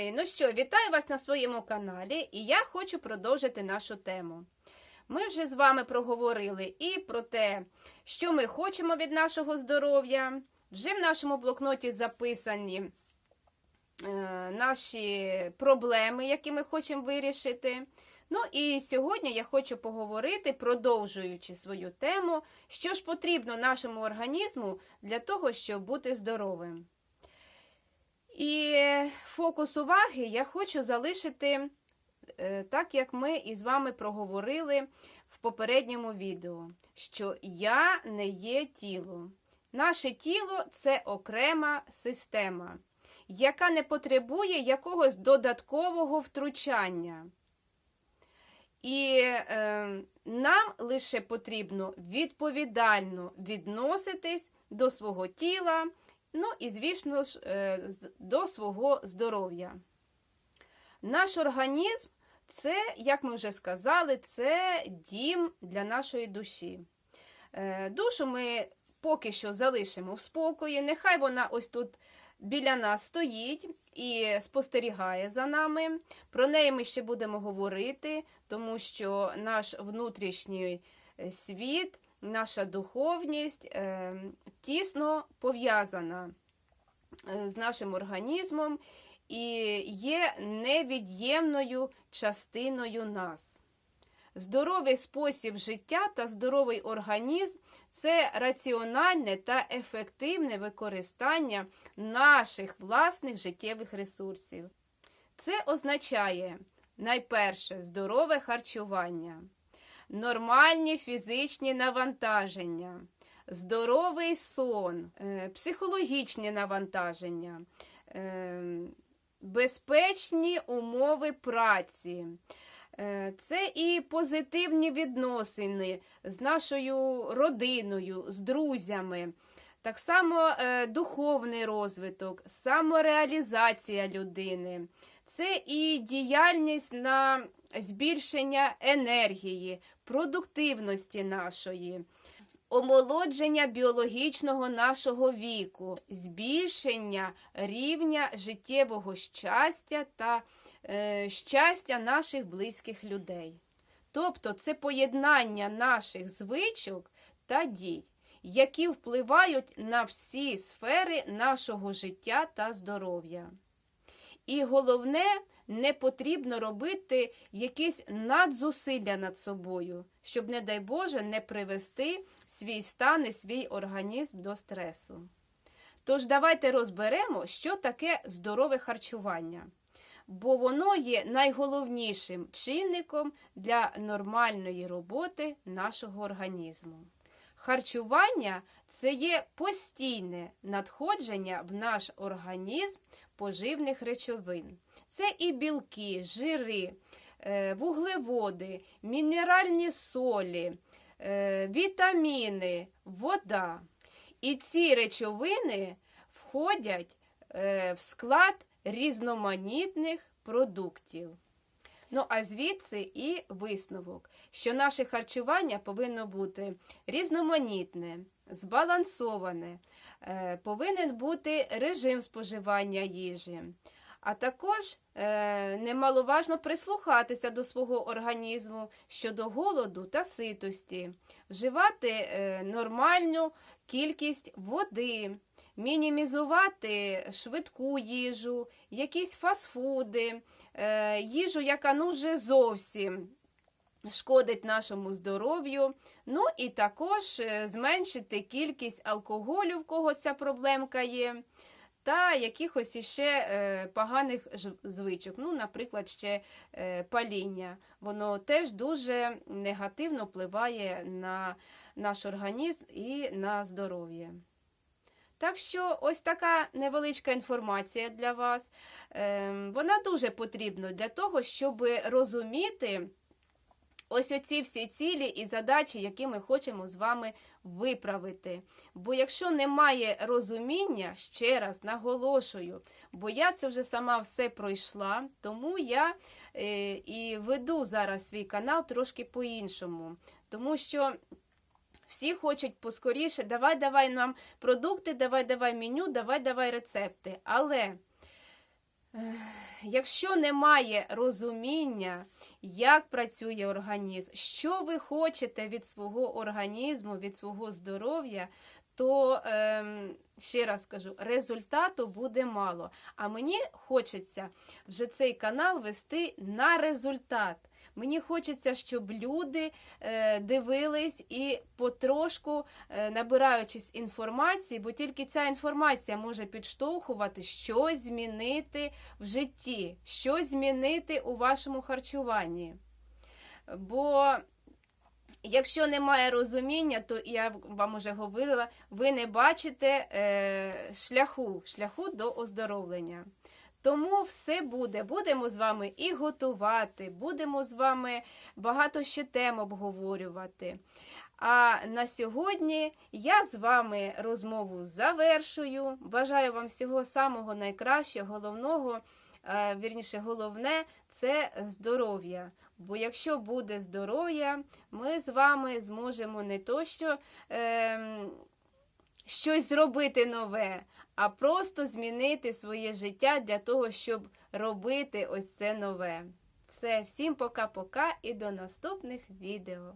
мої! Ну що, вітаю вас на своєму каналі, і я хочу продовжити нашу тему. Ми вже з вами проговорили і про те, що ми хочемо від нашого здоров'я. Вже в нашому блокноті записані е, наші проблеми, які ми хочемо вирішити. Ну і сьогодні я хочу поговорити, продовжуючи свою тему, що ж потрібно нашому організму для того, щоб бути здоровим. І фокус уваги я хочу залишити е, так, як ми із вами проговорили в попередньому відео, що я не є тіло. Наше тіло це окрема система, яка не потребує якогось додаткового втручання. І е, нам лише потрібно відповідально відноситись до свого тіла, ну і, звісно ж, е, до свого здоров'я. Наш організм це, як ми вже сказали, це дім для нашої душі. Е, Душу ми поки що залишимо в спокої. Нехай вона ось тут біля нас стоїть і спостерігає за нами. Про неї ми ще будемо говорити, тому що наш внутрішній е, світ, наша духовність е, тісно пов'язана е, з нашим організмом і є невід'ємною частиною нас. Здоровий спосіб життя та здоровий організм це раціональне та ефективне використання наших власних життєвих ресурсів. Це означає найперше здорове харчування, нормальні фізичні навантаження, здоровий сон, е, психологічні навантаження, е, безпечні умови праці. Е, Це і позитивні відносини з нашою родиною, з друзями. Так само духовний розвиток, самореалізація людини. Це і діяльність на збільшення енергії, продуктивності нашої, омолодження біологічного нашого віку, збільшення рівня життєвого щастя та е, щастя наших близьких людей. Тобто це поєднання наших звичок та дій, які впливають на всі сфери нашого життя та здоров'я. І головне, не потрібно робити якісь надзусилля над собою, щоб, не дай Боже, не привести свій стан і свій організм до стресу. Тож давайте розберемо, що таке здорове харчування, бо воно є найголовнішим чинником для нормальної роботи нашого організму. Харчування це є постійне надходження в наш організм поживних речовин. Це і білки, жири, е, вуглеводи, мінеральні солі, е, вітаміни, вода. І ці речовини входять е, в склад різноманітних продуктів. Ну, а звідси і висновок, що наше харчування повинно бути різноманітне, збалансоване, е, повинен бути режим споживання їжі. А також е, немаловажно прислухатися до свого організму щодо голоду та ситості, вживати е, нормальну кількість води, мінімізувати швидку їжу, якісь фастфуди, е, їжу, яка ну вже зовсім шкодить нашому здоров'ю. Ну і також е, зменшити кількість алкоголю, в кого ця проблемка є. Та якихось іще е, поганих звичок, ну, наприклад, ще паління. Воно теж дуже негативно впливає на наш організм і на здоров'я. Так що ось така невеличка інформація для вас. Ем, Вона дуже потрібна для того, щоб розуміти ось оці всі цілі і задачі, які ми хочемо з вами виправити. Бо якщо немає розуміння, ще раз наголошую, бо я це вже сама все пройшла, тому я е, і веду зараз свій канал трошки по-іншому. Тому що всі хочуть поскоріше, давай, давай нам продукти, давай, давай меню, давай, давай рецепти. Але Якщо немає розуміння, як працює організм, що ви хочете від свого організму, від свого здоров'я, то ем, ще раз кажу, результату буде мало. А мені хочеться вже цей канал вести на результат. Мені хочеться, щоб люди е, дивились і потрошку е, набираючись інформації, бо тільки ця інформація може підштовхувати щось змінити в житті, щось змінити у вашому харчуванні. Бо якщо немає розуміння, то я вам уже говорила, ви не бачите е, шляху, шляху до оздоровлення. Тому все буде. Будемо з вами і готувати, будемо з вами багато ще тем обговорювати. А на сьогодні я з вами розмову завершую. Бажаю вам всього самого найкращого, головного, е, вірніше, головне це здоров'я. Бо якщо буде здоров'я, ми з вами зможемо не то, що е, щось зробити нове, а просто змінити своє життя для того, щоб робити ось це нове. Все, всім пока-пока і до наступних відео.